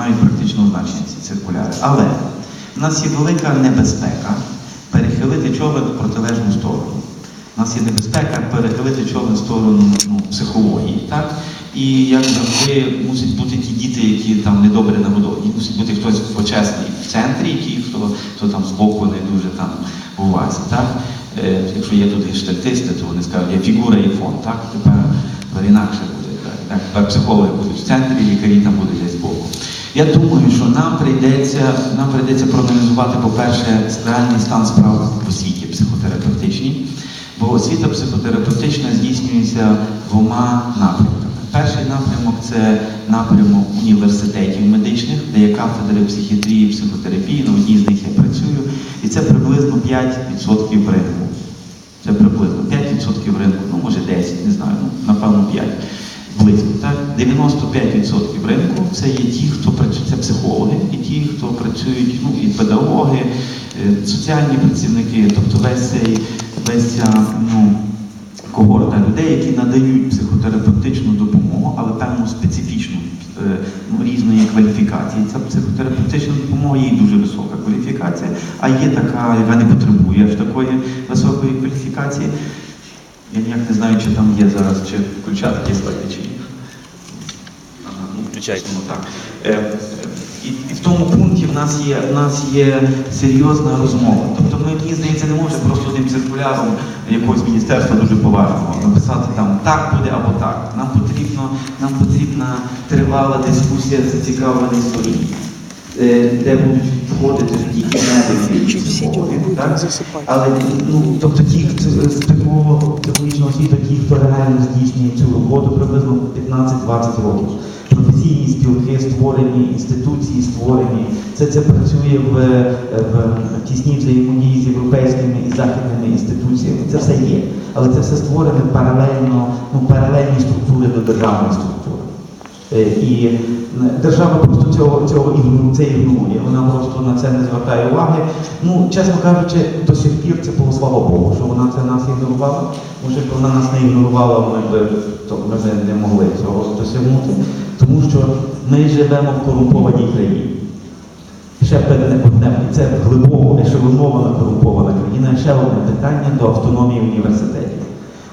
мають практичного значення ці циркуляри. Але в нас є велика небезпека перехилити човен в протилежну сторону. У нас є небезпека перехилити човен в сторону ну, психології. Так? І як завжди мусять бути ті діти, які там недобре нагодовані. Мусить бути хтось почесний в центрі, який хто, хто там збоку не дуже там увазі. Так? Е, якщо є тут гештальтисти, то вони скажуть, є фігура і фон. Так? Тепер інакше буде. Так? Тепер психологи будуть в центрі, лікарі там будуть десь збоку. Я думаю, що нам прийдеться, нам прийдеться проаналізувати, по-перше, реальний стан справ в освіті психотерапевтичній. Бо освіта психотерапевтична здійснюється двома напрямками. Перший напрямок це напрямок університетів медичних, де є кафедри психіатрії, психотерапії, на одній з них я працюю, і це приблизно 5% ринку. Це приблизно 5% ринку, ну може 10, не знаю, ну напевно 5. Близько, так? 95% ринку це є ті, хто працює, це психологи, і ті, хто працюють, ну і педагоги, е, соціальні працівники, тобто весь цей весь ця ну, когорта людей, які надають психотерапевтичну допомогу, але певну специфічну е, ну, різної кваліфікації. Ця психотерапевтична допомога є дуже висока кваліфікація, а є така, яка не потребує аж такої високої кваліфікації. Я ніяк не знаю, чи там є зараз, чи включати ті слайди, чи ні. Ага, ну, Включайте. ну, так. Е, е, І, і в тому пункті в нас є в нас є серйозна розмова. Тобто ми, мені здається, не можемо просто одним циркуляром якогось міністерства дуже поважного написати там так буде або так. Нам потрібно, нам потрібна тривала дискусія зацікавлених сторін. Е, Де будуть входити ті медики, і так? Але ну, тобто ті, хто з такого психологічного світу, ті, хто реально здійснює цю роботу, приблизно 15-20 років. Професійні спілки створені, інституції створені. Це це працює в, в тісній взаємодії з європейськими і західними інституціями. Це все є. Але це все створене паралельно, ну, паралельні структури до державної структури. Е, І держава просто цього, цього це ігнорує. Вона просто на це не звертає уваги. Ну, чесно кажучи, до сих пір це було слава Богу, що вона це нас ігнорувала. Що якби вона нас не ігнорувала, ми б то ми б не могли цього досягнути. Тому що ми живемо в корумпованій країні. Ще одне, одне це глибоко ешелонована корумпована країна. Ще одне питання до автономії університетів.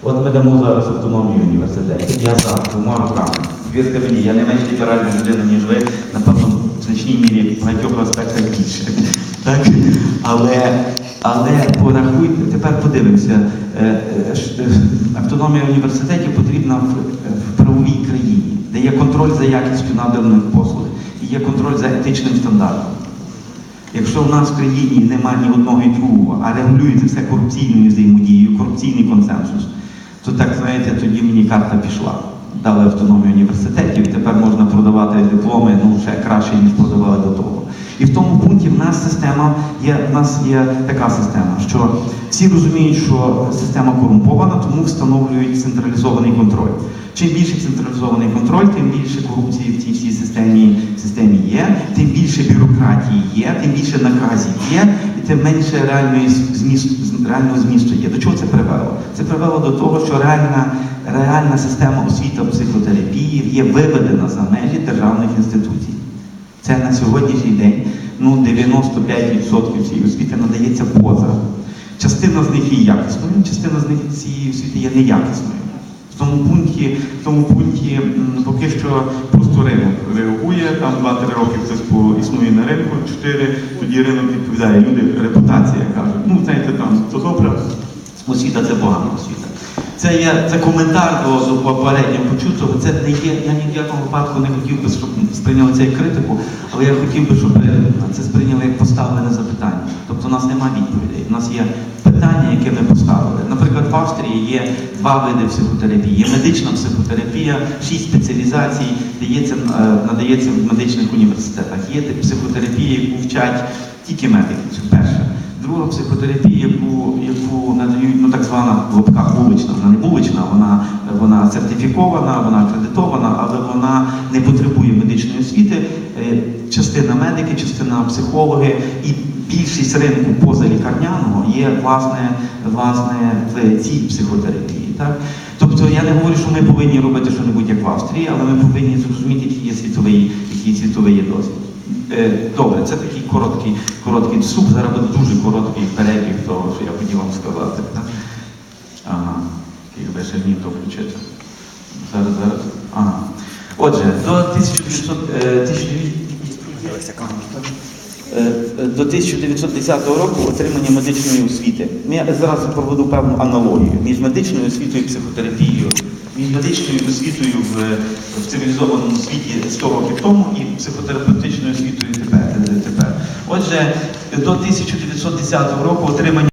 От ми дамо зараз автономію університетів. Я за двома руками. Вірте мені, я не менш ліберальна людина, ніж ви, напевно, в значній мірі в багатьох аспектах більше. Так? Але, але порахуйте, тепер подивимося. Е, е, е, Автономія університетів потрібна в, в правовій країні, де є контроль за якістю наданих послуг і є контроль за етичним стандартом. Якщо в нас в країні немає ні одного і другого, а регулюється все корупційною взаємодією, корупційний консенсус, то так знаєте, тоді мені карта пішла. Дали автономію університетів, тепер можна продавати дипломи ну ще краще, ніж продавали до того. І в тому пункті в нас система є, в нас є така система, що всі розуміють, що система корумпована, тому встановлюють централізований контроль. Чим більше централізований контроль, тим більше корупції в цій всій системі, системі є, тим більше бюрократії є, тим більше наказів є, і тим менше реальної змісту, реального змісту є. До чого це привело? Це привело до того, що реальна, реальна система освіти психотерапії є виведена за межі державних інституцій. Це на сьогоднішній день ну, 95% цієї освіти надається поза. Частина з них є якісною, частина з них цієї освіти є неякісною. В тому пункті, в тому пункті м, поки що просто ринок реагує, там 2-3 роки по- існує на ринку, 4, тоді ринок відповідає. Люди, репутація кажуть, ну знаєте, там то добре, освіта це погана освіта. Це є це коментар до, попереднього почутого. Це не є. Я ні в якому випадку не хотів би, щоб сприйняли це як критику, але я хотів би, щоб це сприйняли як поставлене запитання. Тобто у нас немає відповідей. У нас є питання, яке ми поставили. Наприклад, в Австрії є два види психотерапії. Є медична психотерапія, шість спеціалізацій дається, е, надається в медичних університетах. Є психотерапія, яку вчать тільки медики. Це перше. Друга психотерапія, яку, яку так звана в лапках вулична, вона не вулична, вона, вона сертифікована, вона акредитована, але вона не потребує медичної освіти. Е, Частина медики, частина психологи і більшість ринку позалікарняного є власне, власне в цій психотерапії. Так? Тобто я не говорю, що ми повинні робити щось як в Австрії, але ми повинні зрозуміти, який є світовий, який світовий є досвід. Е, Добре, це такий короткий, короткий вступ. Зараз буде дуже короткий перебіг того, що я хотів вам сказати. То включити. Зараз, зараз. Ага. Отже, до 1900, е, 1900 Е, е, до 1910 року отримання медичної освіти. Я зараз проведу певну аналогію між медичною освітою і психотерапією, між медичною освітою в, в цивілізованому світі 100 років тому і психотерапевтичною освітою тепер. тепер. Отже, до 1910 року отримання